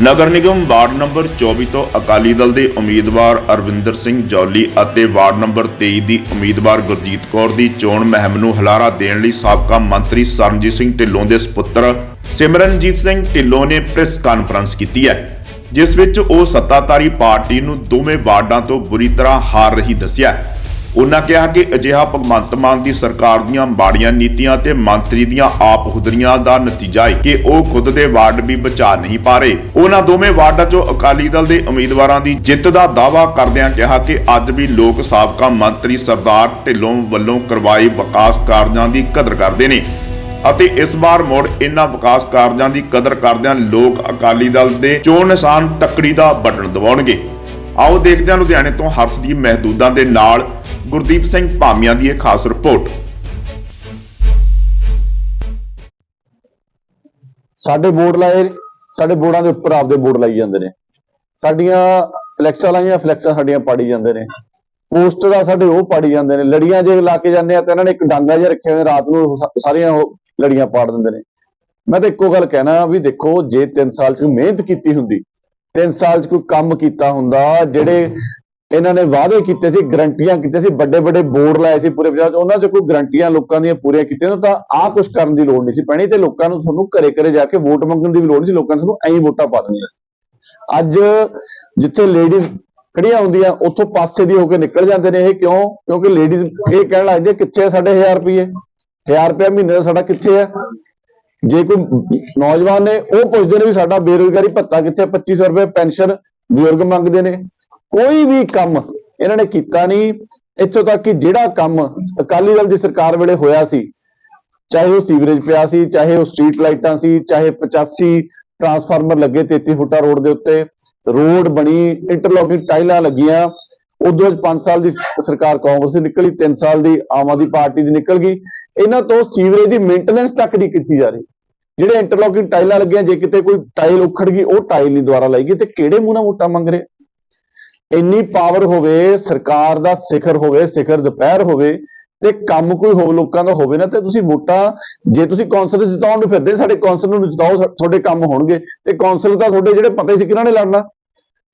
Nagar Nigam ward number 24 ਤੋਂ ਅਕਾਲੀ ਦਲ ਦੇ ਉਮੀਦਵਾਰ ਅਰਵਿੰਦਰ ਸਿੰਘ ਜੌਲੀ ਅਤੇ ਵਾਰਡ ਨੰਬਰ 23 ਦੀ ਉਮੀਦਵਾਰ ਗੁਰਜੀਤ ਕੌਰ ਦੀ ਚੋਣ ਮੁਹਿੰਮ ਨੂੰ ਹਲਾਰਾ ਦੇਣ ਲਈ ਸਾਬਕਾ ਮੰਤਰੀ ਸਰਨਜੀਤ ਸਿੰਘ ਢਿੱਲੋਂ ਦੇ ਸੁਪੁੱਤਰ ਸਿਮਰਨਜੀਤ ਸਿੰਘ ਢਿੱਲੋਂ ਨੇ ਪ੍ਰੈਸ ਕਾਨਫਰੰਸ ਕੀਤੀ ਹੈ, ਜਿਸ ਵਿੱਚ ਉਹ ਸੱਤਾਧਾਰੀ ਪਾਰਟੀ ਨੂੰ ਦੋਵੇਂ ਵਾਰਡਾਂ ਤੋਂ ਬੁਰੀ ਤਰ੍ਹਾਂ ਹਾਰ ਰਹੀ ਦੱਸਿਆ ਉਹਨਾਂ ਕਿਹਾ ਕਿ ਅਜਿਹਾ ਭਗਵੰਤ ਮਾਨ ਦੀ ਸਰਕਾਰ ਦੀਆਂ ਮਾੜੀਆਂ ਨੀਤੀਆਂ ਤੇ ਮੰਤਰੀ ਦੀਆਂ ਆਪ ਹੁਦਰੀਆਂ ਦਾ ਨਤੀਜਾ ਹੈ ਕਿ ਉਹ ਖੁਦ ਦੇ ਵਾਰਡ ਵੀ ਬਚਾ ਨਹੀਂ ਪਾ ਰਹੇ। ਉਹਨਾਂ ਦੋਵੇਂ ਵਾਰਡਾਂ 'ਚੋਂ ਅਕਾਲੀ ਦਲ ਦੇ ਉਮੀਦਵਾਰਾਂ ਦੀ ਜਿੱਤ ਦਾ ਦਾਅਵਾ ਕਰਦਿਆਂ ਕਿਹਾ ਕਿ ਅੱਜ ਵੀ ਲੋਕ ਸਾਬਕਾ ਮੰਤਰੀ ਸਰਦਾਰ ਢਿੱਲੋਂ ਵੱਲੋਂ ਕਰਵਾਏ ਵਿਕਾਸ ਕਾਰਜਾਂ ਦੀ ਕਦਰ ਕਰਦੇ ਨੇ ਅਤੇ ਇਸ ਵਾਰ ਮੁੜ ਇਹਨਾਂ ਵਿਕਾਸ ਕਾਰਜਾਂ ਦੀ ਕਦਰ ਕਰਦਿਆਂ ਲੋਕ ਅਕਾਲੀ ਦਲ ਦੇ ਚੋਣ ਨਿਸ਼ਾਨ ਤੱਕੜੀ ਦਾ ਬਟਨ ਦਬਾਉਣਗੇ ਆਓ ਦੇਖਦੇ ਹਾਂ ਲੁਧਿਆਣੇ ਤੋਂ ਹਰਸ਼ਦੀਪ ਮਹਿਦੂਦਾਂ ਦੇ ਨਾਲ ਗੁਰਦੀਪ ਸਿੰਘ ਭਾਮੀਆਂ ਦੀ ਇਹ ਖਾਸ ਰਿਪੋਰਟ। ਸਾਡੇ ਬੋਰਡ ਲਾਏ, ਸਾਡੇ ਬੋਰਡਾਂ ਦੇ ਉੱਪਰ ਆਪਦੇ ਬੋਰਡ ਲਾਈ ਜਾਂਦੇ ਨੇ। ਸਾਡੀਆਂ ਫਲੈਕਸਾਂ ਲਾਈਆਂ, ਫਲੈਕਸਾਂ ਸਾਡੀਆਂ ਪਾੜੀ ਜਾਂਦੇ ਨੇ। ਪੋਸਟਰ ਆ ਸਾਡੇ, ਉਹ ਪਾੜੀ ਜਾਂਦੇ ਨੇ। ਲੜੀਆਂ ਜੇ ਲਾ ਕੇ ਜਾਂਦੇ ਆ ਤਾਂ ਇਹਨਾਂ ਨੇ ਇੱਕ ਡਾਂਗਾ ਜਿਹਾ ਰੱਖਿਆ ਹੋਇਆ, ਰਾਤ ਨੂੰ ਸਾਰੀਆਂ ਉਹ ਲੜੀਆਂ ਪਾੜ ਦਿੰਦੇ ਨੇ। ਮੈਂ ਤਾਂ ਇੱਕੋ ਗੱਲ ਕਹਿਣਾ ਵੀ ਦੇਖੋ, ਜੇ 3 ਸਾਲ ਚ ਮਿਹਨਤ ਕੀਤੀ ਹੁੰਦੀ 3 ਸਾਲ ਚ ਕੋਈ ਕੰਮ ਕੀਤਾ ਹੁੰਦਾ, ਜਿਹੜੇ ਇਹਨਾਂ ਨੇ ਵਾਅਦੇ ਕੀਤੇ ਸੀ, ਗਰੰਟੀਆਂ ਕੀਤੇ ਸੀ, ਵੱਡੇ ਵੱਡੇ ਬੋਰਡ ਲਾਏ ਸੀ ਪੂਰੇ ਪੰਜਾਬ 'ਚ, ਉਹਨਾਂ 'ਚ ਕੋਈ ਗਰੰਟੀਆਂ ਲੋਕਾਂ ਦੀਆਂ ਪੂਰੀਆਂ ਕੀਤੀਆਂ ਤਾਂ ਆਹ ਕੁਝ ਕਰਨ ਦੀ ਲੋੜ ਨਹੀਂ ਸੀ ਪੈਣੀ ਤੇ ਲੋਕਾਂ ਨੂੰ ਤੁਹਾਨੂੰ ਘਰੇ ਘਰੇ ਜਾ ਕੇ ਵੋਟ ਮੰਗਣ ਦੀ ਵੀ ਲੋੜ ਨਹੀਂ ਸੀ, ਲੋਕਾਂ ਨੇ ਤੁਹਾਨੂੰ ਐਂ ਵੋਟਾਂ ਪਾ ਦੇਣੀਆਂ ਸੀ। ਅੱਜ ਜਿੱਥੇ ਲੇਡੀਜ਼ ਖੜੀਆਂ ਹੁੰਦੀਆਂ, ਉੱਥੋਂ ਪਾਸੇ ਦੀ ਹੋ ਕੇ ਨਿਕਲ ਜਾਂਦੇ ਨੇ ਇਹ ਕਿਉਂ? ਕਿਉਂਕਿ ਲੇਡੀਜ਼ ਇਹ ਕਹਿਣ ਲੱਗਦੇ ਕਿੱਥੇ ਆ ਸਾਡੇ 1000 ਰੁਪਏ 1000 ਰੁਪਏ ਮਹੀਨੇ ਦਾ ਸਾਡਾ ਕਿੱਥੇ ਹੈ ਜੇ ਕੋਈ ਨੌਜਵਾਨ ਨੇ ਉਹ ਪੁੱਛਦੇ ਨੇ ਵੀ ਸਾਡਾ ਬੇਰੁਜ਼ਗਾਰੀ ਭੱਤਾ ਕਿੱਥੇ ਆ? 2500 ਰੁਪਏ ਪੈਨਸ਼ਨ ਬਜ਼ੁਰਗ ਮੰਗਦੇ ਨੇ। ਕੋਈ ਵੀ ਕੰਮ ਇਹਨਾਂ ਨੇ ਕੀਤਾ ਨਹੀਂ। ਇੱਥੋਂ ਤੱਕ ਕਿ ਜਿਹੜਾ ਕੰਮ ਅਕਾਲੀ ਦਲ ਦੀ ਸਰਕਾਰ ਵੇਲੇ ਹੋਇਆ ਸੀ, ਚਾਹੇ ਉਹ ਸੀਵਰੇਜ ਪਿਆ ਸੀ, ਚਾਹੇ ਉਹ ਸਟਰੀਟ ਲਾਈਟਾਂ ਸੀ, ਚਾਹੇ 85 ਟਰਾਂਸਫਾਰਮਰ ਲੱਗੇ 33 ਫੁੱਟਾ ਰੋਡ ਦੇ ਉੱਤੇ, ਰੋਡ ਬਣੀ, ਇੰਟਰਲੋਕਿੰਗ ਟਾਈਲਾਂ ਲੱਗੀਆਂ। ਉਦੋਂ 5 ਸਾਲ ਦੀ ਸਰਕਾਰ ਕਾਂਗਰਸ ਦੀ ਨਿਕਲੀ 3 ਸਾਲ ਦੀ ਆਮ ਆਦਮੀ ਪਾਰਟੀ ਦੀ ਨਿਕਲ ਗਈ। ਇਹਨਾਂ ਤੋਂ ਸੀਵਰੇਜ ਦੀ ਮੇਨਟੇਨੈਂਸ ਤੱਕ ਨਹੀਂ ਕੀਤੀ ਜਾ ਰਹੀ। ਜਿਹੜੇ ਇੰਟਰਲੋਕਿੰਗ ਟਾਈਲਾਂ ਲੱਗੀਆਂ, ਜੇ ਕਿਤੇ ਕੋਈ ਟਾਈਲ ਉਖੜ ਗਈ, ਉਹ ਟਾਈਲ ਨਹੀਂ ਦੁਬਾਰਾ ਲਾਈ ਗਈ, ਤੇ ਕਿਹੜੇ ਮੂੰਹ ਨਾਲ ਵੋਟਾਂ ਮੰਗ ਰਿਹਾ? ਇੰਨੀ ਪਾਵਰ ਹੋਵੇ, ਸਰਕਾਰ ਦਾ ਸਿਖਰ ਹੋਵੇ, ਸਿਖਰ ਦੁਪਹਿਰ ਹੋਵੇ, ਤੇ ਕੰਮ ਕੋਈ ਹੋ ਲੋਕਾਂ ਦਾ ਹੋਵੇ ਨਾ, ਤੇ ਤੁਸੀਂ ਵੋਟਾਂ, ਜੇ ਤੁਸੀਂ ਕੌਂਸਲ ਜਿਤਾਉਣ ਨੂੰ ਫਿਰਦੇ, ਸਾਡੇ ਕੌਂਸਲ ਨੂੰ ਜਿਤਾਓ ਤੁਹਾਡੇ ਕੰਮ ਹੋਣਗੇ, ਤੇ ਕੌਂਸਲ ਤਾਂ ਤੁਹਾਡੇ ਜਿਹੜੇ ਪਤਾ ਸੀ ਕਿਹਨਾਂ ਨੇ ਲੜਨਾ।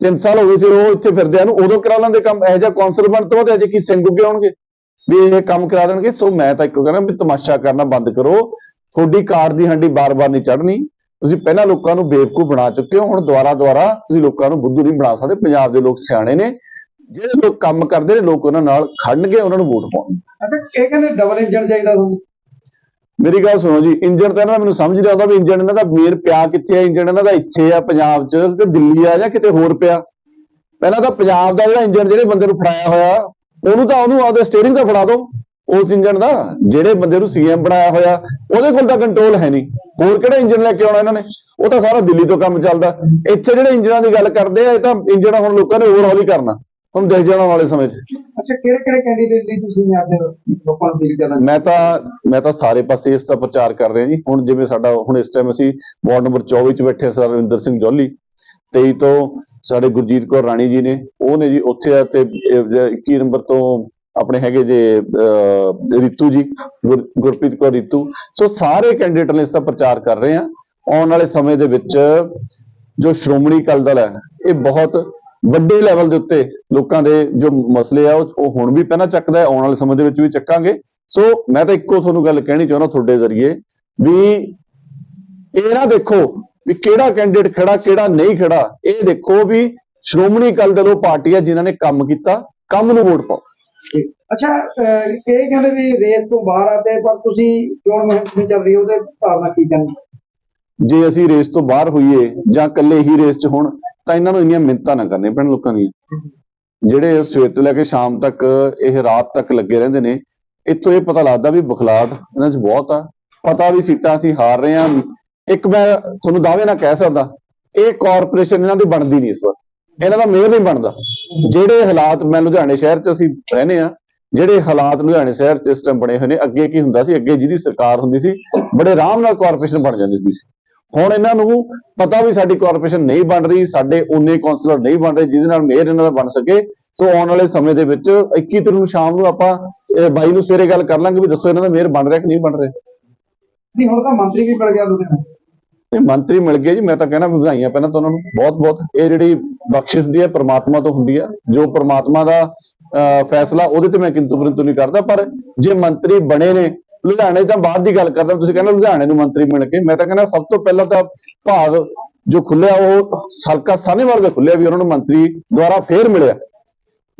ਤਿੰਨ ਸਾਲ ਹੋ ਗਏ ਸੀ, ਉਹ ਇੱਥੇ ਫਿਰਦੇ ਆ ਨੂੰ, ਉਦੋਂ ਕਰਾ ਲੈਂਦੇ ਕੰਮ, ਇਹੋ ਜਿਹਾ ਕੌਂਸਲ ਬਣ ਤੋਂ, ਤੇ ਅਜੇ ਕੀ ਸਿੰਘ ਉੱਗੇ ਆਉਣਗੇ? ਵੀ ਇਹ ਕੰਮ ਕਰਾ ਦੇਣਗੇ, ਸੋ ਮੈਂ ਤਾਂ ਇੱਕੋ ਕਹਿੰਦਾ ਵੀ ਤਮਾਸ਼ਾ ਕਰਨਾ ਬੰਦ ਕਰੋ ਤੁਹਾਡੀ ਕਾਰ ਦੀ ਹੰਡੀ ਬਾਰ-ਬਾਰ ਨਹੀਂ ਚੜ੍ਹਨੀ। ਤੁਸੀਂ ਪਹਿਲਾਂ ਲੋਕਾਂ ਨੂੰ ਬੇਵਕੂਫ ਬਣਾ ਚੁੱਕੇ ਹੋ ਹੁਣ ਦੁਬਾਰਾ ਤੁਸੀਂ ਲੋਕਾਂ ਨੂੰ ਬੁੱਧੂ ਨਹੀਂ ਬਣਾ ਸਕਦੇ। ਪੰਜਾਬ ਦੇ ਲੋਕ ਸਿਆਣੇ ਨੇ। ਜਿਹੜੇ ਲੋਕ ਕੰਮ ਕਰਦੇ ਨੇ ਲੋਕ ਉਹਨਾਂ ਨਾਲ ਖੜਨਗੇ ਉਹਨਾਂ ਨੂੰ ਵੋਟ ਪਾਉਣਗੇ ਅੱਛਾ ਇਹ ਕਹਿੰਦੇ ਡਬਲ ਇੰਜਨ ਚਾਹੀਦਾ ਤੁਹਾਨੂੰ? ਮੇਰੀ ਗੱਲ ਸੁਣੋ ਜੀ ਇੰਜਣ ਤਾਂ ਇਹਨਾਂ ਦਾ ਮੈਨੂੰ ਸਮਝ ਨਹੀਂ ਆਉਂਦਾ ਵੀ ਇੰਜਣ ਇਹਨਾਂ ਦਾ ਮੇਰ ਪਿਆ ਕਿੱਥੇ ਹੈ ਇੰਜਣ ਇਹਨਾਂ ਦਾ ਇੱਥੇ ਆ ਪੰਜਾਬ 'ਚ ਕਿ ਦਿੱਲੀ ਆ ਜਾਂ ਕਿਤੇ ਹੋਰ ਪਿਆ। ਪਹਿਲਾਂ ਤਾਂ ਪੰਜਾਬ ਦਾ ਜਿਹੜਾ ਇੰਜਣ ਜਿਹੜੇ ਬੰਦੇ ਨੂੰ ਫੜਾਇਆ ਹੋਇਆ ਉਹਨੂੰ ਤਾਂ ਉਹਨੂੰ ਆਪਦੇ ਸਟੀਅਰਿੰਗ ਦਾ ਫੜਾ ਦਿਓ। ਉਸ ਇੰਜਣ ਦਾ ਜਿਹੜੇ ਬੰਦੇ ਨੂੰ ਸੀਐਮ ਬਣਾਇਆ ਹੋਇਆ ਉਹਦੇ ਕੋਲ ਤਾਂ ਕੰਟਰੋਲ ਹੈ ਨਹੀਂ। ਹੋਰ ਕਿਹੜਾ ਇੰਜਣ ਲੈ ਕੇ ਆਉਣਾ ਇਹਨਾਂ ਨੇ? ਉਹ ਤਾਂ ਸਾਰਾ ਦਿੱਲੀ ਤੋਂ ਕੰਮ ਚੱਲਦਾ। ਇੱਥੇ ਜਿਹੜੇ ਇੰਜਣਾਂ ਦੀ ਗੱਲ ਕਰਦੇ ਆ ਇਹ ਤਾਂ ਇੰਜਣ ਹੁਣ ਲੋਕਾਂ ਨੇ ਹੋਰ ਹੌਲੀ ਕਰਨਾ। ਹੁਣ ਦੇਖ ਜਾਣਾ ਵਾਲੇ ਸਮੇਂ 'ਚ। ਅੱਛਾ ਕਿਹੜੇ ਕਿਹੜੇ ਕੈਂਡੀਡੇਟ ਲਈ ਤੁਸੀਂ ਆਪਣੇ ਲੋਕਾਂ ਨੂੰ ਫੀਲ ਕਰਨਾ? ਮੈਂ ਤਾਂ ਮੈਂ ਤਾਂ ਸਾਰੇ ਪਾਸੇ ਇਸ ਦਾ ਪ੍ਰਚਾਰ ਕਰ ਰਿਹਾ ਜੀ। ਹੁਣ ਜਿਵੇਂ ਸਾਡਾ ਹੁਣ ਇਸ ਟਾਈਮ ਅਸੀਂ ਵਾਰਡ ਨੰਬਰ 24 ਚ ਬੈਠੇ ਸਰ ਰਵਿੰਦਰ ਸਿੰਘ ਜੌਲੀ। 23 ਤੋਂ ਸਾਡੇ ਗੁਰਜੀਤ ਕੌਰ ਰਾਣੀ ਜੀ ਨੇ। ਉਹ ਨੇ ਜੀ ਉੱਥੇ ਆ ਤੇ ਇਹ ਜ- 21 ਨੰਬਰ ਤੋਂ ਆਪਣੇ ਹੈਗੇ ਜੇ ਅਹ, ਰਿਤੂ ਜੀ ਗੁਰ- ਗੁਰਪ੍ਰੀਤ ਕੌਰ ਰਿਤੂ। ਸੋ ਸਾਰੇ ਕੈਂਡੀਡੇਟ ਨੇ ਇਸ ਦਾ ਪ੍ਰਚਾਰ ਕਰ ਰਹੇ ਆ ਆਉਣ ਵਾਲੇ ਸਮੇਂ ਦੇ ਵਿੱਚ ਜੋ ਸ਼੍ਰੋਮਣੀ ਅਕਾਲੀ ਦਲ ਹੈ ਇਹ ਬਹੁਤ ਵੱਡੇ ਲੈਵਲ ਦੇ ਉੱਤੇ ਲੋਕਾਂ ਦੇ ਜੋ ਮਸਲੇ ਆ ਉਹ ਹੁਣ ਵੀ ਪਹਿਲਾਂ ਚੱਕਦਾ ਹੈ ਆਉਣ ਵਾਲੇ ਸਮੇਂ ਦੇ ਵਿੱਚ ਵੀ ਚੱਕਾਂਗੇ। ਸੋ ਮੈਂ ਤਾਂ ਇੱਕੋ ਤੁਹਾਨੂੰ ਗੱਲ ਕਹਿਣੀ ਚਾਹੁੰਦਾ ਤੁਹਾਡੇ ਜ਼ਰੀਏ ਵੀ ਇਹ ਨਾ ਦੇਖੋ ਵੀ ਕਿਹੜਾ ਕੈਂਡੀਡੇਟ ਖੜਾ ਕਿਹੜਾ ਨਹੀਂ ਖੜਾ। ਇਹ ਦੇਖੋ ਵੀ ਸ਼੍ਰੋਮਣੀ ਅਕਾਲੀ ਦਲ ਉਹ ਪਾਰਟੀ ਹੈ ਜਿਨ੍ਹਾਂ ਨੇ ਕੰਮ ਕੀਤਾ ਕੰਮ ਨੂੰ ਵੋਟ ਪਾਓ। ਅੱਛਾ ਇਹ ਕਹਿੰਦੇ ਵੀ ਰੇਸ ਤੋਂ ਬਾਹਰ ਆਤੇ ਪਰ ਤੁਸੀਂ ਚੋਣ ਮੁਹਿੰਮ ਚੱਲ ਰਹੀ ਉਹਦੇ ਹਿਸਾਬ ਨਾਲ ਕੀ ਕਹਿੰਦੇ? ਜੇ ਅਸੀਂ ਰੇਸ ਤੋਂ ਬਾਹਰ ਹੋਈਏ ਜਾਂ ਇਕੱਲੇ ਹੀ ਰੇਸ 'ਚ ਹੋਣ, ਤਾਂ ਇਹਨਾਂ ਨੂੰ ਇੰਨੀਆਂ ਮਿੰਨਤਾਂ ਨਾ ਕਰਨੀਆਂ ਪੈਣ ਲੋਕਾਂ ਦੀਆਂ। ਜਿਹੜੇ ਸਵੇਰ ਤੋਂ ਲੈ ਕੇ ਸ਼ਾਮ ਤੱਕ ਇਹ ਰਾਤ ਤੱਕ ਲੱਗੇ ਰਹਿੰਦੇ ਨੇ, ਇੱਥੋਂ ਇਹ ਪਤਾ ਲੱਗਦਾ ਵੀ ਬਖਲਾਟ ਇਹਨਾਂ 'ਚ ਬਹੁਤ ਆ। ਪਤਾ ਵੀ ਸੀਟਾਂ ਅਸੀਂ ਹਾਰ ਰਹੇ ਹਾਂ ਇੱਕ ਮੈਂ ਤੁਹਾਨੂੰ ਦਾਅਵੇ ਨਾਲ ਕਹਿ ਸਕਦਾ, ਇਹ ਕਾਰਪੋਰੇਸ਼ਨ ਇਹਨਾਂ ਦੀ ਬਣਦੀ ਨਹੀਂ ਇਸ ਵਾਰ। ਇਹਨਾਂ ਦਾ ਮੇਅਰ ਨਹੀਂ ਬਣਦਾ। ਜਿਹੜੇ ਹਾਲਾਤ ਮੈਂ ਲੁਧਿਆਣੇ ਸ਼ਹਿਰ 'ਚ ਅਸੀਂ ਰਹਿੰਦੇ ਆ ਜਿਹੜੇ ਹਾਲਾਤ ਲੁਧਿਆਣੇ ਸ਼ਹਿਰ 'ਚ ਇਸ ਟਾਈਮ ਬਣੇ ਹੋਏ ਨੇ, ਅੱਗੇ ਕੀ ਹੁੰਦਾ ਸੀ, ਅੱਗੇ ਜਿਹਦੀ ਸਰਕਾਰ ਹੁੰਦੀ ਸੀ, ਬੜੇ ਆਰਾਮ ਨਾਲ ਕਾਰਪੋਰੇਸ਼ਨ ਬਣ ਜਾਂਦੀ ਸੀ। ਹੁਣ ਇਹਨਾਂ ਨੂੰ ਪਤਾ ਵੀ ਸਾਡੀ ਕਾਰਪੋਰੇਸ਼ਨ ਨਹੀਂ ਬਣ ਰਹੀ, ਸਾਡੇ ਉਨੇ ਕਾਉਂਸਲਰ ਨਹੀਂ ਬਣ ਰਹੇ, ਜਿਹਦੇ ਨਾਲ ਮੇਅਰ ਇਹਨਾਂ ਦਾ ਬਣ ਸਕੇ। ਸੋ ਆਉਣ ਵਾਲੇ ਸਮੇਂ ਦੇ ਵਿੱਚ 21 ਤਰੀਕ ਨੂੰ ਸ਼ਾਮ ਨੂੰ ਆਪਾਂ ਬਾਈ ਨੂੰ ਸਵੇਰੇ ਗੱਲ ਕਰ ਲਾਂਗੇ ਵੀ ਦੱਸੋ ਇਹਨਾਂ ਦਾ ਮੇਅਰ ਬਣ ਰਿਹਾ ਕਿ ਨਹੀਂ ਬਣ ਰਿਹਾ। ਨਹੀਂ, ਹੁਣ ਤਾਂ ਮੰਤਰੀ ਵੀ ਮਿਲ ਗਿਆ ਲੁਧਿਆਣਾ। ਤੇ ਮੰਤਰੀ ਮਿਲ ਗਏ ਜੀ ਮੈਂ ਤਾਂ ਕਹਿਣਾ ਵਧਾਈਆਂ ਪਹਿਲਾਂ ਤਾਂ ਉਹਨਾਂ ਨੂੰ। ਬਹੁਤ ਬਹੁਤ। ਇਹ ਜਿਹੜੀ ਬਖਸ਼ਿਸ਼ ਦੀ ਹੈ ਪ੍ਰਮਾਤਮਾ ਤੋਂ ਹੁੰਦੀ ਹੈ। ਜੋ ਪ੍ਰਮਾਤਮਾ ਦਾ ਅਹ, ਫੈਸਲਾ ਉਹਦੇ ਤੇ ਮੈਂ ਕਿੰਤੂ ਪਰੰਤੂ ਨਹੀਂ ਕਰਦਾ ਪਰ ਜੇ ਮੰਤਰੀ ਬਣੇ ਨੇ ਲੁਧਿਆਣੇ ਤਾਂ ਬਾਅਦ ਦੀ ਗੱਲ ਕਰਦਾ ਤੁਸੀਂ ਕਹਿੰਦੇ ਲੁਧਿਆਣੇ ਨੂੰ ਮੰਤਰੀ ਮਿਲ ਕੇ ਮੈਂ ਤਾਂ ਕਹਿੰਦਾ ਸਭ ਤੋਂ ਪਹਿਲਾਂ ਤਾਂ ਭਾਗ ਜੋ ਖੁੱਲਿਆ ਉਹ ਹਲਕਾ ਸਾਨੇਵਾਲ ਦਾ ਖੁੱਲਿਆ ਵੀ ਉਹਨਾਂ ਨੂੰ ਮੰਤਰੀ ਦੁਆਰਾ ਫੇਰ ਮਿਲਿਆ।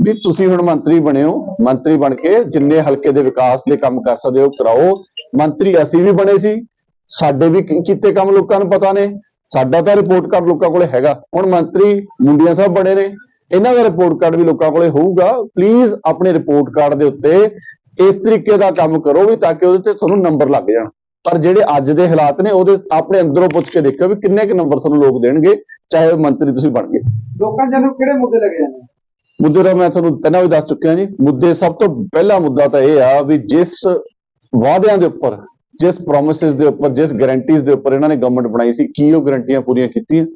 ਵੀ ਤੁਸੀਂ ਹੁਣ ਮੰਤਰੀ ਬਣੇ ਹੋ ਮੰਤਰੀ ਬਣ ਕੇ ਜਿੰਨੇ ਹਲਕੇ ਦੇ ਵਿਕਾਸ ਦੇ ਕੰਮ ਕਰ ਸਕਦੇ ਹੋ ਕਰਾਓ। ਮੰਤਰੀ ਅਸੀਂ ਵੀ ਬਣੇ ਸੀ ਸਾਡੇ ਵੀ ਕੀਤੇ ਕੰਮ ਲੋਕਾਂ ਨੂੰ ਪਤਾ ਨੇ। ਸਾਡਾ ਤਾਂ ਰਿਪੋਰਟ ਕਾਰਡ ਲੋਕਾਂ ਕੋਲੇ ਹੈਗਾ। ਹੁਣ ਮੰਤਰੀ ਮੁੰਡੀਆਂ ਸਾਹਿਬ ਬਣੇ ਨੇ। ਇਹਨਾਂ ਦਾ ਰਿਪੋਰਟ ਕਾਰਡ ਵੀ ਲੋਕਾਂ ਕੋਲੇ ਹੋਊਗਾ। ਪਲੀਜ਼ ਆਪਣੇ ਰਿਪੋਰਟ ਕਾਰਡ ਦੇ ਉੱਤੇ ਇਸ ਤਰੀਕੇ ਦਾ ਕੰਮ ਕਰੋ ਵੀ ਤਾਂ ਕਿ ਉਹਦੇ ਤੇ ਤੁਹਾਨੂੰ ਨੰਬਰ ਲੱਗ ਜਾਣ। ਪਰ ਜਿਹੜੇ ਅੱਜ ਦੇ ਹਾਲਾਤ ਨੇ ਉਹਦੇ ਆਪਣੇ ਅੰਦਰੋਂ ਪੁੱਛ ਕੇ ਦੇਖਿਓ ਵੀ ਕਿੰਨੇ ਕੁ ਨੰਬਰ ਤੁਹਾਨੂੰ ਲੋਕ ਦੇਣਗੇ ਚਾਹੇ ਮੰਤਰੀ ਤੁਸੀਂ ਬਣ ਗਏ। ਲੋਕਾਂ ਜਨੂੰ ਕਿਹੜੇ ਮੁੱਦੇ ਲੱਗੇ ਜਾਂਦੇ? ਮੁੱਦੇ ਤਾਂ ਮੈਂ ਤੁਹਾਨੂੰ ਪਹਿਲਾਂ ਵੀ ਦੱਸ ਚੁੱਕਿਆ ਜੀ। ਮੁੱਦੇ ਸਭ ਤੋਂ ਪਹਿਲਾ ਮੁੱਦਾ ਤਾਂ ਇਹ ਆ ਵੀ ਜਿਸ ਵਾਅਦਿਆਂ ਦੇ ਉੱਪਰ ਜਿਸ ਪ੍ਰੋਮਿਸਸ ਦੇ ਉੱਪਰ, ਜਿਸ ਗਾਰੰਟੀਜ਼ ਦੇ ਉੱਪਰ ਇਹਨਾਂ ਨੇ ਗਵਰਨਮੈਂਟ ਬਣਾਈ ਸੀ, ਕੀ ਉਹ ਗਾਰੰਟੀਆਂ ਪੂਰੀਆਂ ਕੀਤੀਆਂ?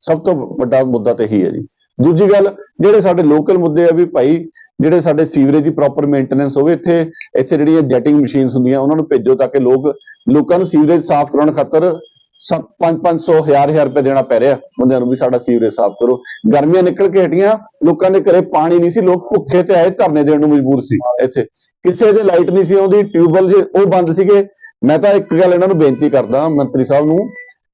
ਸਭ ਤੋਂ ਵੱਡਾ ਮੁੱਦਾ ਤਾਂ ਇਹੀ ਹੈ ਜੀ। ਦੂਜੀ ਗੱਲ, ਜਿਹੜੇ ਸਾਡੇ ਲੋਕਲ ਮੁੱਦੇ ਆ ਵੀ ਭਾਈ, ਜਿਹੜੇ ਸਾਡੇ ਸੀਵਰੇਜ ਦੀ ਪ੍ਰੋਪਰ ਮੇਨਟੇਨੈਂਸ ਹੋਵੇ, ਇੱਥੇ ਇੱਥੇ ਜਿਹੜੀਆਂ ਜੈਟਿੰਗ ਮਸ਼ੀਨਸ ਹੁੰਦੀਆਂ, ਉਹਨਾਂ ਨੂੰ ਭੇਜੋ ਤਾਂ ਕਿ ਲੋਕ, ਲੋਕਾਂ ਨੂੰ ਸੀਵਰੇਜ ਸਾਫ਼ ਕਰਾਉਣ ਖਾਤਰ ਸਭ 5-500 ਹਜ਼ਾਰ ਹਜ਼ਾਰ ਰੁਪਏ ਦੇਣਾ ਪੈ ਰਿਹਾ। ਬੰਦਿਆਂ ਨੂੰ ਵੀ ਸਾਡਾ ਸੀਵਰੇਜ ਸਾਫ਼ ਕਰੋ। ਗਰਮੀਆਂ ਨਿਕਲ ਕੇ ਹਟੀਆਂ, ਲੋਕਾਂ ਦੇ ਘਰੇ ਪਾਣੀ ਨਹੀਂ ਸੀ, ਲੋਕ ਭੁੱਖੇ ਤੇ ਆਏ, ਧਰਨੇ ਦੇਣ ਨੂੰ ਮਜਬੂਰ ਸੀ ਇੱਥੇ। ਕਿਸੇ ਦੇ ਲਾਈਟ ਨਹੀਂ ਸੀ ਆਉਂਦੀ, ਟਿਊਬਵੈਲ ਜੇ ਉਹ ਬੰਦ ਸੀਗੇ। ਮੈਂ ਤਾਂ ਇੱਕ ਗੱਲ ਇਹਨਾਂ ਨੂੰ ਬੇਨਤੀ ਕਰਦਾ, ਮੰਤਰੀ ਸਾਹਿਬ ਨੂੰ,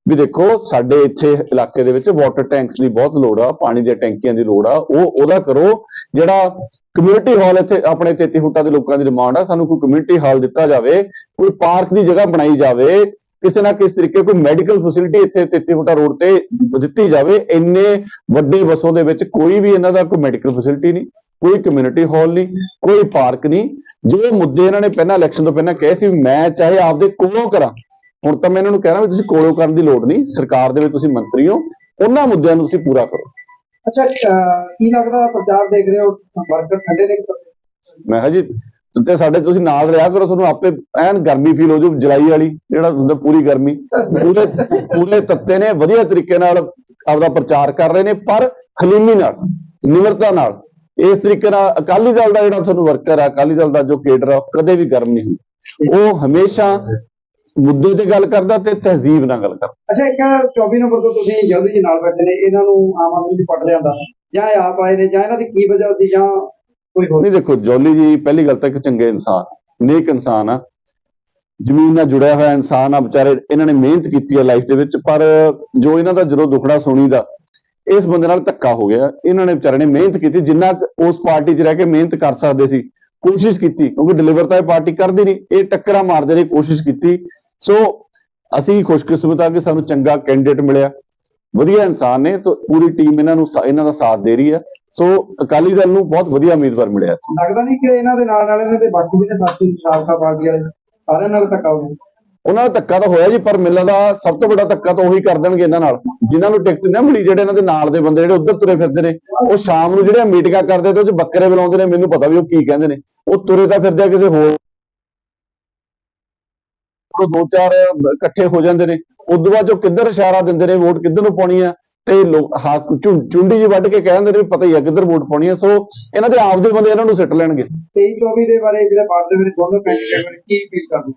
ਵੀ ਦੇਖੋ, ਸਾਡੇ ਇੱਥੇ ਇਲਾਕੇ ਦੇ ਵਿੱਚ ਵਾਟਰ ਟੈਂਕਸ ਦੀ ਬਹੁਤ ਲੋੜ ਆ, ਪਾਣੀ ਦੀਆਂ ਟੈਂਕੀਆਂ ਦੀ ਲੋੜ ਆ, ਉਹ ਉਹਦਾ ਕਰੋ। ਜਿਹੜਾ ਕਮਿਊਨਿਟੀ ਹਾਲ ਇੱਥੇ ਆਪਣੇ 33 ਫੁੱਟਾਂ ਦੇ ਲੋਕਾਂ ਦੀ ਡਿਮਾਂਡ ਆ, ਸਾਨੂੰ ਕੋਈ ਕਮਿਊਨਿਟੀ ਹਾਲ ਦਿੱਤਾ ਜਾਵੇ, ਕੋਈ ਪਾਰਕ ਦੀ ਜਗ੍ਹਾ ਬਣਾਈ ਜਾਵੇ ਕਿਸੇ ਨਾ ਕਿਸੇ ਤਰੀਕੇ ਕੋਈ ਮੈਡੀਕਲ ਫੈਸਿਲਿਟੀ ਇੱਥੇ 33 ਫੁੱਟਾ ਰੋਡ ਤੇ ਦਿੱਤੀ ਜਾਵੇ। ਇੰਨੇ ਵੱਡੇ ਵਸੋਂ ਦੇ ਵਿੱਚ ਕੋਈ ਵੀ ਇਹਨਾਂ ਦਾ ਕੋਈ ਮੈਡੀਕਲ ਫੈਸਿਲਿਟੀ ਨਹੀਂ ਕੋਈ ਕਮਿਊਨਿਟੀ ਹਾਲ ਨਹੀਂ ਕੋਈ ਪਾਰਕ ਨਹੀਂ। ਜੋ ਮੁੱਦੇ ਇਹਨਾਂ ਨੇ ਪਹਿਲਾਂ ਇਲੈਕਸ਼ਨ ਤੋਂ ਪਹਿਲਾਂ ਕਹੇ ਸੀ ਮੈਂ ਚਾਹੇ ਆਪਦੇ ਕੋਲੋਂ ਕਰਾਂ ਹੁਣ ਤਾਂ ਮੈਂ ਇਹਨਾਂ ਨੂੰ ਕਹਿਣਾ ਵੀ ਤੁਸੀਂ ਕੋਲੋਂ ਕਰਨ ਦੀ ਲੋੜ ਨਹੀਂ ਸਰਕਾਰ ਦੇ ਵਿੱਚ ਤੁਸੀਂ ਮੰਤਰੀ ਹੋ ਉਹਨਾਂ ਮੁੱਦਿਆਂ ਨੂੰ ਤੁਸੀਂ ਪੂਰਾ ਕਰੋ। ਅੱਛਾ ਕੀ ਲੱਗਦਾ ਪ੍ਰਚਾਰ ਦੇਖ ਰਹੇ ਹੋ ਵਰਕਰ ਠੰਡੇ ਨੇ। ਮੈਂ ਕਿਹਾ ਜੀ ਤੇ ਸਾਡੇ ਤੁਸੀਂ ਨਾਲ ਰਿਹਾ ਕਰੋ, ਤੁਹਾਨੂੰ ਆਪੇ ਐਨ ਗਰਮੀ ਫੀਲ ਹੋ ਜੂ ਜੁਲਾਈ ਵਾਲੀ, ਜਿਹੜਾ ਹੁੰਦਾ ਪੂਰੀ ਗਰਮੀ। ਪੂਰੇ ਪੂਰੇ ਤੱਤੇ ਨੇ, ਵਧੀਆ ਤਰੀਕੇ ਨਾਲ ਆਪਦਾ ਪ੍ਰਚਾਰ ਕਰ ਰਹੇ ਨੇ, ਪਰ ਹਲੀਮੀ ਨਾਲ, ਨਿਮਰਤਾ ਨਾਲ, ਇਸ ਤਰੀਕੇ ਨਾਲ ਅਕਾਲੀ ਦਲ ਦਾ ਜਿਹੜਾ ਤੁਹਾਨੂੰ ਵਰਕਰ ਆ, ਅਕਾਲੀ ਦਲ ਦਾ ਜੋ ਕੇਡਰ ਆ, ਉਹ ਕਦੇ ਵੀ ਗਰਮ ਨਹੀਂ ਹੁੰਦਾ। ਉਹ ਹਮੇਸ਼ਾ ਮੁੱਦੇ ਤੇ ਗੱਲ ਕਰਦਾ ਤੇ ਤਹਿਜ਼ੀਬ ਨਾਲ ਗੱਲ ਕਰਦਾ। ਅੱਛਾ, ਇੱਕ 24 ਨੰਬਰ ਤੋਂ ਤੁਸੀਂ ਜਲਦੀ ਜੀ ਨਾਲ ਬੈਠੇ ਨੇ, ਇਹਨਾਂ ਨੂੰ ਆਮ ਆਦਮੀ ਦੀ ਪੱਟ ਲਿਆਂਦਾ। ਜਾਂ ਆਪ ਆਏ ਨੇ, ਜਾਂ ਇਹਨਾਂ ਦੀ ਕੀ ਵਜ੍ਹਾ ਸੀ, ਜਾਂ ਕੋਈ ਹੋਰ ਨਹੀਂ ਦੇਖੋ, ਜੋਲੀ ਜੀ, ਪਹਿਲੀ ਗੱਲ ਤਾਂ ਇੱਕ ਚੰਗੇ ਇਨਸਾਨ, ਨੇਕ ਇਨਸਾਨ ਆ। ਜ਼ਮੀਨ ਨਾਲ ਜੁੜਿਆ ਹੋਇਆ ਇਨਸਾਨ ਆ, ਵਿਚਾਰੇ ਇਹਨਾਂ ਨੇ ਮਿਹਨਤ ਕੀਤੀ ਆ ਲਾਈਫ ਦੇ ਵਿੱਚ, ਪਰ ਜੋ ਇਹਨਾਂ ਦਾ ਜਦੋਂ ਦੁਖੜਾ ਸੁਣੀਦਾ ਇਸ ਬੰਦੇ ਨਾਲ ਧੱਕਾ ਹੋ ਗਿਆ। ਇਹਨਾਂ ਨੇ ਵਿਚਾਰੇ ਨੇ ਮਿਹਨਤ ਕੀਤੀ, ਜਿੰਨਾ ਉਸ ਪਾਰਟੀ 'ਚ ਰਹਿ ਕੇ ਮਿਹਨਤ ਕਰ ਸਕਦੇ ਸੀ, ਕੋਸ਼ਿਸ਼ ਕੀਤੀ, ਕਿਉਂਕਿ ਡਿਲੀਵਰ ਤਾਂ ਇਹ ਪਾਰਟੀ ਕਰਦੀ ਨਹੀਂ, ਇਹ ਟੱਕਰਾਂ ਮਾਰਦੇ ਨੇ, ਕੋਸ਼ਿਸ਼ ਕੀਤੀ। ਸੋ ਅਸੀਂ ਖੁਸ਼ਕਿਸਮਤ ਆ ਕਿ ਸਾਨੂੰ ਚੰਗਾ ਕੈਂਡੀਡੇਟ ਮਿਲਿਆ। ਵਧੀਆ ਇਨਸਾਨ ਨੇ ਤਾਂ ਪੂਰੀ ਟੀਮ ਇਹਨਾਂ ਨੂੰ ਇਹਨਾਂ ਦਾ ਸਾਥ ਦੇ ਰਹੀ ਹੈ। ਸੋ ਅਕਾਲੀ ਦਲ ਨੂੰ ਬਹੁਤ ਵਧੀਆ ਉਮੀਦਵਾਰ ਮਿਲਿਆ। ਲੱਗਦਾ ਨਹੀਂ ਕਿ ਇਹਨਾਂ ਦੇ ਨਾਲ ਨਾਲ ਇਹਨਾਂ ਦੇ ਬਾਕੀ ਵੀ ਨੇ ਸਾਥੀ ਸਾਬਕਾ ਪਾਰਟੀ ਵਾਲੇ ਸਾਰਿਆਂ ਨਾਲ ਧੱਕਾ ਹੋ ਗਿਆ। ਉਹਨਾਂ ਦਾ ਧੱਕਾ ਤਾਂ ਹੋਇਆ ਜੀ ਪਰ ਮੈਨੂੰ ਦਾ ਸਭ ਤੋਂ ਵੱਡਾ ਧੱਕਾ ਤਾਂ ਉਹੀ ਕਰ ਦੇਣਗੇ ਇਹਨਾਂ ਨਾਲ। ਜਿਨ੍ਹਾਂ ਨੂੰ ਟਿਕਟ ਨਾ ਮਿਲੀ ਜਿਹੜੇ ਇਹਨਾਂ ਦੇ ਨਾਲ ਦੇ ਬੰਦੇ ਜਿਹੜੇ ਉੱਧਰ ਤੁਰੇ ਫਿਰਦੇ ਨੇ ਉਹ ਸ਼ਾਮ ਨੂੰ ਜਿਹੜੀਆਂ ਮੀਟਿੰਗਾਂ ਕਰਦੇ ਤੇ ਉਹ ਚ ਬੱਕਰੇ ਬੁਲਾਉਂਦੇ ਨੇ ਮੈਨੂੰ ਪਤਾ ਵੀ ਉਹ ਕੀ ਕਹਿੰਦੇ ਨੇ। ਉਹ ਤੁਰੇ ਤਾਂ ਫਿਰਦੇ ਕਿਸੇ ਹੋਰ ਦੋ ਚਾਰ ਇਕੱਠੇ ਹੋ ਜਾਂਦੇ ਨੇ। ਉਦੋਂ ਬਾਅਦ ਜੋ ਕਿੱਧਰ ਇਸ਼ਾਰਾ ਦਿੰਦੇ ਨੇ ਵੋਟ ਕਿੱਧਰ ਨੂੰ ਪਾਉਣੀ ਆ? ਤੇ ਲੋਕ ਝੁੰ- ਚੁੰਡੀ ਜੀ ਵੱਢ ਕੇ ਕਹਿੰਦੇ ਨੇ ਪਤਾ ਹੀ ਆ ਕਿੱਧਰ ਵੋਟ ਪਾਉਣੀ ਆ। ਸੋ ਇਹਨਾਂ ਦੇ ਆਪਦੇ ਬੰਦੇ ਇਹਨਾਂ ਨੂੰ ਸਿੱਟ ਲੈਣਗੇ। 23 24 ਦੇ ਬਾਰੇ ਜਿਹੜੇ ਬਾਤ ਦੇ ਵਿੱਚ ਦੋਨੋਂ ਕੈਂਡੀਡੇਟ ਬਾਰੇ ਕੀ ਫੀਲ ਕਰਦੇ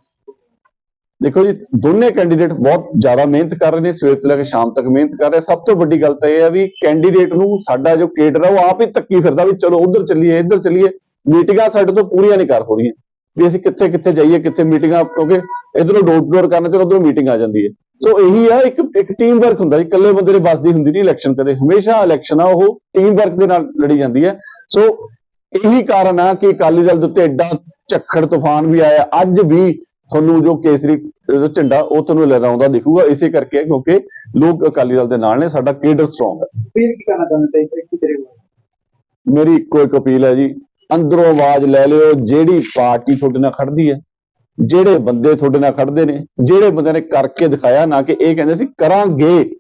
ਦੇਖੋ ਜੀ ਦੋਨੇ ਕੈਂਡੀਡੇਟ ਬਹੁਤ ਜ਼ਿਆਦਾ ਮਿਹਨਤ ਕਰ ਰਹੇ ਨੇ ਸਵੇਰ ਤੋਂ ਲੈ ਕੇ ਸ਼ਾਮ ਤੱਕ ਮਿਹਨਤ ਕਰ ਰਹੇ ਸਭ ਤੋਂ ਵੱਡੀ ਗੱਲ ਤਾਂ ਇਹ ਹੈ ਵੀ ਕੈਂਡੀਡੇਟ ਨੂੰ ਸਾਡਾ ਜੋ ਕੇਡਰ ਆ ਉਹ ਆਪ ਹੀ ਧੱਕੀ ਫਿਰਦਾ ਵੀ ਚਲੋ ਉਧਰ ਚੱਲੀਏ ਇੱਧਰ ਚੱਲੀਏ। ਮੀਟਿੰਗਾਂ ਸਾਡੇ ਤੋਂ ਪੂਰੀਆਂ ਨਹੀਂ ਕਰ ਹੋ ਰਹੀਆਂ। ਵੀ ਅਸੀਂ ਕਿੱਥੇ ਕਿੱਥੇ ਜਾਈਏ ਕਿੱਥੇ ਮੀਟਿੰਗਾਂ ਕਿਉਂਕਿ ਇਧਰੋਂ ਡੋਰ ਟੂ ਡੋਰ ਕਰਨਾ ਤੇ ਉਧਰੋਂ ਮੀਟਿੰਗ ਆ ਜਾਂਦੀ ਹੈ। ਸੋ ਇਹੀ ਆ ਇੱਕ ਇੱਕ ਟੀਮ ਵਰਕ ਹੁੰਦਾ ਜੀ ਇਕੱਲੇ ਬੰਦੇ ਦੇ ਬਸ ਦੀ ਹੁੰਦੀ ਨਹੀਂ ਇਲੈਕਸ਼ਨ ਕਦੇ। ਹਮੇਸ਼ਾ ਇਲੈਕਸ਼ਨ ਆ ਉਹ ਟੀਮ ਵਰਕ ਦੇ ਨਾਲ ਲੜੀ ਜਾਂਦੀ ਹੈ। ਸੋ ਇਹੀ ਕਾਰਨ ਆ ਕਿ ਅਕਾਲੀ ਦਲ ਦੇ ਉੱਤੇ ਐਡਾ ਝੱਖੜ ਤੂਫਾਨ ਵੀ ਆਇਆ। ਅੱਜ ਵੀ ਤੁਹਾਨੂੰ ਜੋ ਕੇਸਰੀ ਝੰਡਾ ਉਹ ਤੁਹਾਨੂੰ ਲਹਿਰਾਉਂਦਾ ਦਿਖੂਗਾ। ਇਸੇ ਕਰਕੇ ਕਿਉਂਕਿ ਲੋਕ ਅਕਾਲੀ ਦਲ ਦੇ ਨਾਲ ਨੇ ਸਾਡਾ ਕੇਡਰ ਸਟਰੋਂਗ ਹੈ। ਫੀਲ ਕੀ ਕਰਨਾ ਚਾਹੁੰਦੇ ਕੀ ਕਰੇਗਾ ਮੇਰੀ ਇੱਕੋ ਇੱਕ ਅਪੀਲ ਹੈ ਜੀ ਅੰਦਰੋਂ ਆਵਾਜ਼ ਲੈ ਲਿਓ ਜਿਹੜੀ ਪਾਰਟੀ ਤੁਹਾਡੇ ਨਾਲ ਖੜਦੀ ਹੈ। ਜਿਹੜੇ ਬੰਦੇ ਤੁਹਾਡੇ ਨਾਲ ਖੜਦੇ ਨੇ, ਜਿਹੜੇ ਬੰਦੇ ਨੇ ਕਰਕੇ ਦਿਖਾਇਆ, ਨਾ ਕਿ ਇਹ ਕਹਿੰਦੇ ਸੀ, ਕਰਾਂਗੇ।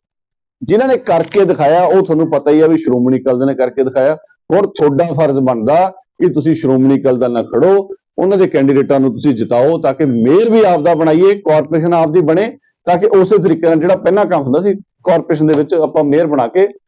ਜਿਨ੍ਹਾਂ ਨੇ ਕਰਕੇ ਦਿਖਾਇਆ, ਉਹ ਤੁਹਾਨੂੰ ਪਤਾ ਹੀ ਆ ਵੀ ਸ਼੍ਰੋਮਣੀ ਅਕਾਲੀ ਦਲ ਨੇ ਕਰਕੇ ਦਿਖਾਇਆ। ਹੁਣ ਤੁਹਾਡਾ ਫਰਜ਼ ਬਣਦਾ ਕਿ ਤੁਸੀਂ ਸ਼੍ਰੋਮਣੀ ਅਕਾਲੀ ਦਲ ਨਾਲ ਖੜੋ, ਉਹਨਾਂ ਦੇ ਕੈਂਡੀਡੇਟਾਂ ਨੂੰ ਤੁਸੀਂ ਜਿਤਾਓ, ਤਾਂ ਕਿ ਮੇਅਰ ਵੀ ਆਪਦਾ ਬਣਾਈਏ, ਕਾਰਪੋਰੇਸ਼ਨ ਆਪਦੀ ਬਣੇ, ਤਾਂ ਕਿ ਉਸੇ ਤਰੀਕੇ ਨਾਲ ਜਿਹੜਾ ਪਹਿਲਾਂ ਕੰਮ ਹੁੰਦਾ ਸੀ, ਕਾਰਪੋਰੇਸ਼ਨ ਦੇ ਵਿੱਚ ਆਪਾਂ ਮੇਅਰ ਬਣਾ ਕੇ